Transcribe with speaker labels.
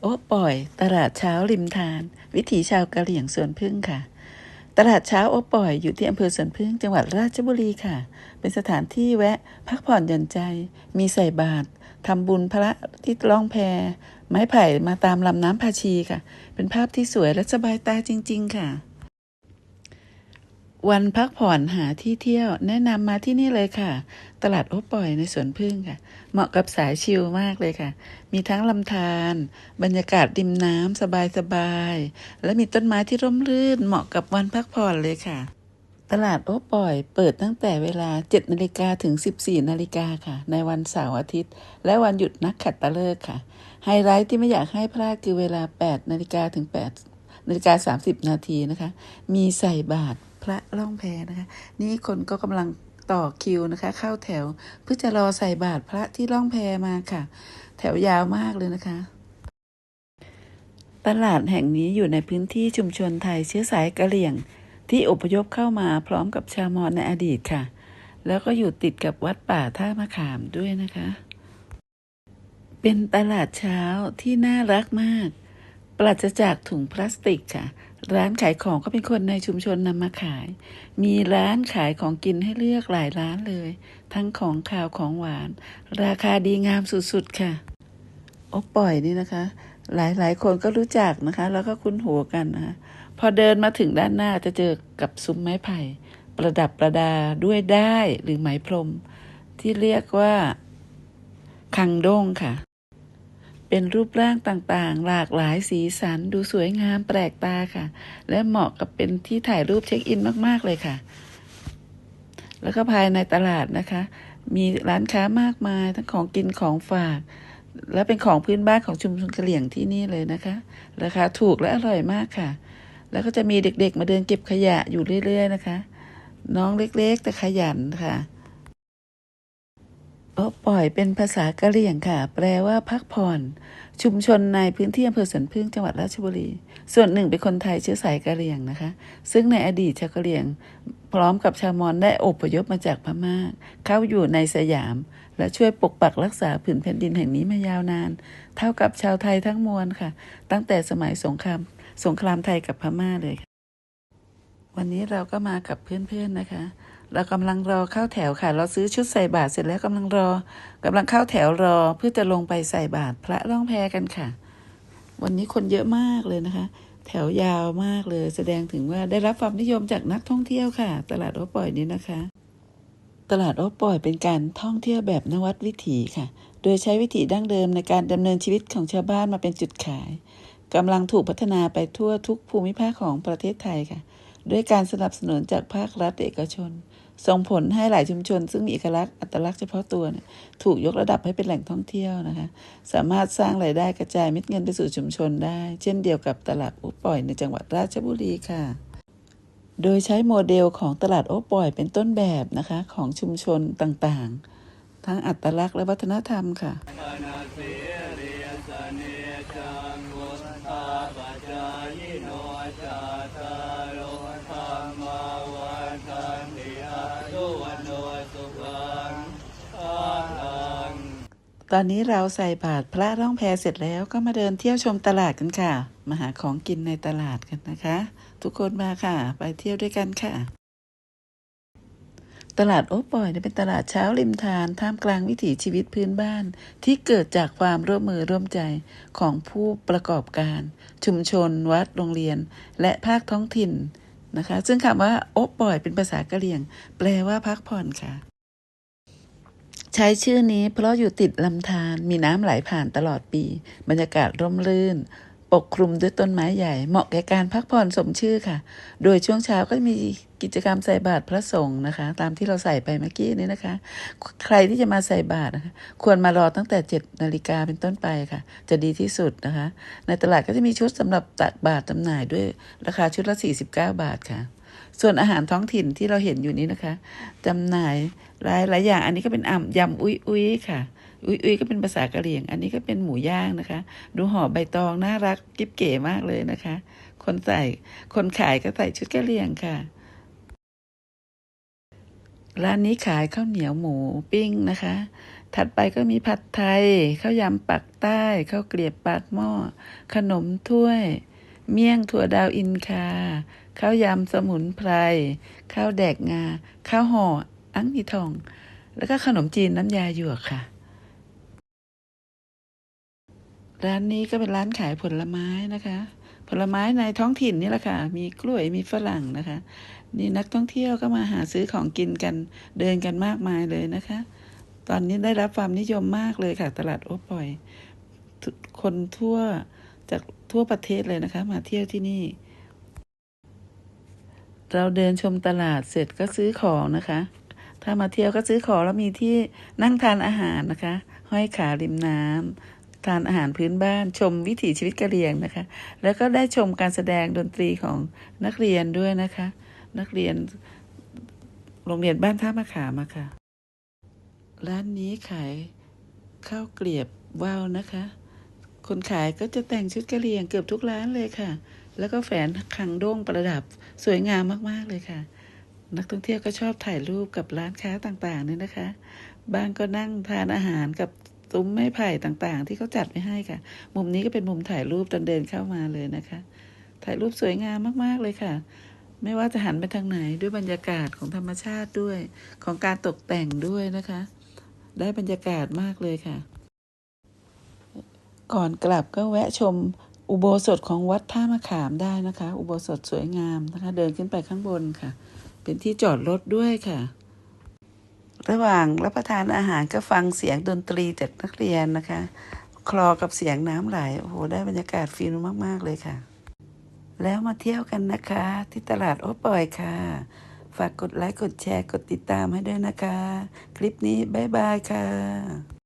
Speaker 1: โอ้ปล่อย ตลาดเช้าริมทาน วิถีชาวกะเหรี่ยงสวนพึ่งค่ะ ตลาดเช้าโอ้ปล่อยอยู่ที่อำเภอสวนพึ่งจังหวัดราชบุรีค่ะ เป็นสถานที่แวะ พักผ่อนหย่อนใจ มีใส่บาตรทำบุญพระที่ล่องแพ ไม้ไผ่มาตามลำน้ำพาชีค่ะ เป็นภาพที่สวยและสบายตาจริง ๆ ค่ะ วันพักผ่อนหาที่เที่ยว แนะนำมาที่นี่เลยค่ะ ตลาดโอปอยในสวนพึ่งค่ะ เหมาะกับสายชิลมากเลยค่ะ มีทั้งลำธารบรรยากาศริมน้ำสบายๆ และมีต้นไม้ที่ร่มรื่นเหมาะกับวันพักผ่อนเลยค่ะ ตลาดโอปอยเปิดตั้งแต่เวลา 7นาฬิกาถึง 14นาฬิกาค่ะ ในวันเสาร์อาทิตย์ และวันหยุดนักขัตฤกษ์ค่ะ ไฮไลท์ที่ไม่อยากให้พลาดคือเวลา8นาฬิกาถึง8นาฬิกา30นาทีนะคะ มีใส่บาตร ระล่องแพนะคะ นี่คนก็กำลังต่อคิวนะคะ เข้าแถวเพื่อจะรอใส่บาตรพระที่ล่องแพมาค่ะ แถวยาวมากเลยนะคะ ตลาดแห่งนี้อยู่ในพื้นที่ชุมชนไทยเชื้อสายกะเหรี่ยง ที่อพยพเข้ามาพร้อมกับชาวมอญในอดีตค่ะ แล้วก็อยู่ติดกับวัดป่าท่ามะขามด้วยนะคะ เป็นตลาดเช้าที่น่ารักมาก ปราศจากถุงพลาสติกค่ะ ร้านขายของก็เป็นคนในชุมชนนำมาขาย มีร้านขายของกินให้เลือกหลายร้านเลย ทั้งของขาวของหวาน ราคาดีงามสุดๆค่ะโอ้ปล่อยนี่นะคะ หลายๆ คนก็รู้จักนะคะ แล้วก็คุ้นหัวกันนะคะพอเดินมาถึงด้านหน้าจะเจอกับซุ้มไม้ไผ่ ประดับประดาด้วยได้หรือไหมพรม ที่เรียกว่าคังด้งค่ะ เป็นรูปร่างต่างๆ หลากหลายสีสันดูสวยงามแปลกตาค่ะ และเหมาะกับเป็นที่ถ่ายรูปเช็คอินมากๆเลยค่ะ แล้วก็ภายในตลาดนะคะ มีร้านค้ามากมายทั้งของกินของฝาก และเป็นของพื้นบ้านของชุมชนกะเหรี่ยงที่นี่เลยนะคะ ราคาถูกและอร่อยมากค่ะ แล้วก็จะมีเด็กๆ มาเดินเก็บขยะอยู่เรื่อย ๆ นะคะ น้องเล็กๆ แต่ขยันค่ะ ปล่อยเป็นภาษากะเหรี่ยงค่ะ แปลว่าพักผ่อน ชุมชนในพื้นที่อำเภอสวนพึ่งจังหวัดราชบุรี ส่วนหนึ่งเป็นคนไทยเชื้อสายกะเหรี่ยงนะคะ ซึ่งในอดีตชาวกะเหรี่ยง พร้อมกับชาวมอญได้อพยพมาจากพม่า เข้าอยู่ในสยาม และช่วยปกปักรักษาผืนแผ่นดินแห่งนี้มายาวนาน เท่ากับชาวไทยทั้งมวลค่ะ ตั้งแต่สมัยสงครามสงครามไทยกับพม่าเลยค่ะวันนี้เราก็มากับเพื่อนๆนะคะ เรากำลังรอเข้าแถวค่ะ เราซื้อชุดใส่บาตรเสร็จแล้วกำลังรอกำลังเข้าแถวรอเพื่อจะลงไปใส่บาตรพระร่องแพกันค่ะ วันนี้คนเยอะมากเลยนะคะ แถวยาวมากเลย แสดงถึงว่าได้รับความนิยมจากนักท่องเที่ยวค่ะ ตลาดโอปอยนี้นะคะ ตลาดโอปอยเป็นการท่องเที่ยวแบบนวัดวิถีค่ะ โดยใช้วิถีดั้งเดิมในการดำเนินชีวิตของชาวบ้านมาเป็นจุดขายกำลังถูกพัฒนาไปทั่วทุกภูมิภาคของประเทศไทยค่ะ ด้วยการสนับสนุนจากภาครัฐเอกชน ส่งผลให้หลายชุมชน ซึ่งมีเอกลักษณ์อัตลักษณ์เฉพาะตัวเนี่ยถูกยกระดับให้เป็นแหล่งท่องเที่ยวนะคะ สามารถสร้างรายได้กระจายเม็ดเงินไปสู่ชุมชนได้ เช่นเดียวกับตลาดโอป่อยในจังหวัดราชบุรีค่ะ โดยใช้โมเดลของตลาดโอป่อยเป็นต้นแบบนะคะของชุมชนต่างๆ ทั้งอัตลักษณ์และวัฒนธรรมค่ะ ตอนนี้เราใส่บาตรพระร่องแพเสร็จแล้วก็มาเดินเที่ยวชมตลาดกันค่ะ มาหาของกินในตลาดกันนะคะ ทุกคนมาค่ะ ไปเที่ยวด้วยกันค่ะ ตลาดโอ๊ปอยเนี่ยเป็นตลาดเช้าริมทานท่ามกลางวิถีชีวิตพื้นบ้าน ที่เกิดจากความร่วมมือร่วมใจของผู้ประกอบการ ชุมชน วัดโรงเรียน และภาคท้องถิ่นนะคะ ซึ่งคำว่าโอ๊ปอยเป็นภาษากะเหรี่ยง แปลว่าพักผ่อนค่ะ ใช้ชื่อนี้เพราะอยู่ติดลำธารมีน้ำไหลผ่านตลอดปี บรรยากาศร่มรื่น ปกคลุมด้วยต้นไม้ใหญ่ เหมาะแก่การพักผ่อนสมชื่อค่ะ โดยช่วงเช้าก็มีกิจกรรมใส่บาตรพระสงฆ์นะคะ ตามที่เราใส่ไปเมื่อกี้นี้นะคะ ใครที่จะมาใส่บาตรนะคะควรมารอตั้งแต่7นาฬิกาเป็นต้นไปค่ะ จะดีที่สุดนะคะ ในตลาดก็จะมีชุดสำหรับตักบาตรจำหน่ายด้วยราคาชุดละ49บาทค่ะ ส่วนอาหารท้องถิ่นที่เราเห็นอยู่นี้นะคะจำหน่ายหลายหลายอย่าง อันนี้ก็เป็นอ่ำยำอุ้ยอุ้ยค่ะ อุ้ยอุ้ยก็เป็นภาษากะเหรี่ยง อันนี้ก็เป็นหมูย่างนะคะ ดูห่อใบตองน่ารักกิ๊บเก๋มากเลยนะคะ คนใส่คนขายก็ใส่ชุดกะเหรี่ยงค่ะร้านนี้ขายข้าวเหนียวหมูปิ้งนะคะ ถัดไปก็มีผัดไทย ข้าวยำปักใต้ ข้าวเกลียบปากหม้อ ขนมถ้วย เมี่ยงถั่วดาวอินคา ข้าวยำสมุนไพร ข้าวแดกงา ข้าวห่อ อังอีทอง แล้วก็ขนมจีนน้ำยาหยวกค่ะ ร้านนี้ก็เป็นร้านขายผลไม้นะคะ ผลไม้ในท้องถิ่นนี่แหละค่ะ มีกล้วย มีฝรั่งนะคะ นี่นักท่องเที่ยวก็มาหาซื้อของกินกัน เดินกันมากมายเลยนะคะ ตอนนี้ได้รับความนิยมมากเลยค่ะ ตลาดโอปอย คนทั่วจากทั่วประเทศเลยนะคะ มาเที่ยวที่นี่ เราเดินชมตลาดเสร็จก็ซื้อของนะคะ ถ้ามาเที่ยวก็ซื้อของแล้วมีที่นั่งทานอาหารนะคะ ห้อยขาริมน้ำทานอาหารพื้นบ้านชมวิถีชีวิตกะเหรี่ยงนะคะ แล้วก็ได้ชมการแสดงดนตรีของนักเรียนด้วยนะคะ นักเรียนโรงเรียนบ้านท่ามะขามอะค่ะ ร้านนี้ขายข้าวเกลียบว่าวนะคะ คนขายก็จะแต่งชุดกะเหรี่ยงเกือบทุกร้านเลยค่ะ แล้วก็แฝนคังโด้งประดับสวยงามมาก ๆ เลยค่ะ นักท่องเที่ยวก็ชอบถ่ายรูปกับร้านค้าต่างๆเนี่ยนะคะ บางก็นั่งทานอาหารกับซุ้มไม้ไผ่ต่างๆ ที่เขาจัดไว้ให้ค่ะ มุมนี้ก็เป็นมุมถ่ายรูปตอนเดินเข้ามาเลยนะคะ ถ่ายรูปสวยงามมากๆเลยค่ะ ไม่ว่าจะหันไปทางไหนด้วยบรรยากาศของธรรมชาติด้วย ของการตกแต่งด้วยนะคะ ได้บรรยากาศมากเลยค่ะ ก่อนกลับก็แวะชม อุโบสถของวัดท่ามะขามได้นะคะ อุโบสถสวยงามนะคะ เดินขึ้นไปข้างบนค่ะ เป็นที่จอดรถด้วยค่ะ ระหว่างรับประทานอาหารก็ฟังเสียงดนตรีจากนักเรียนนะคะ คลอกับเสียงน้ำไหลโอ้โหได้บรรยากาศฟินมาก ๆ เลยค่ะ แล้วมาเที่ยวกันนะคะ ที่ตลาดโอ๊ตปอยค่ะ ฝากกดไลค์กดแชร์กดติดตามให้ด้วยนะคะ คลิปนี้บ๊ายบายค่ะ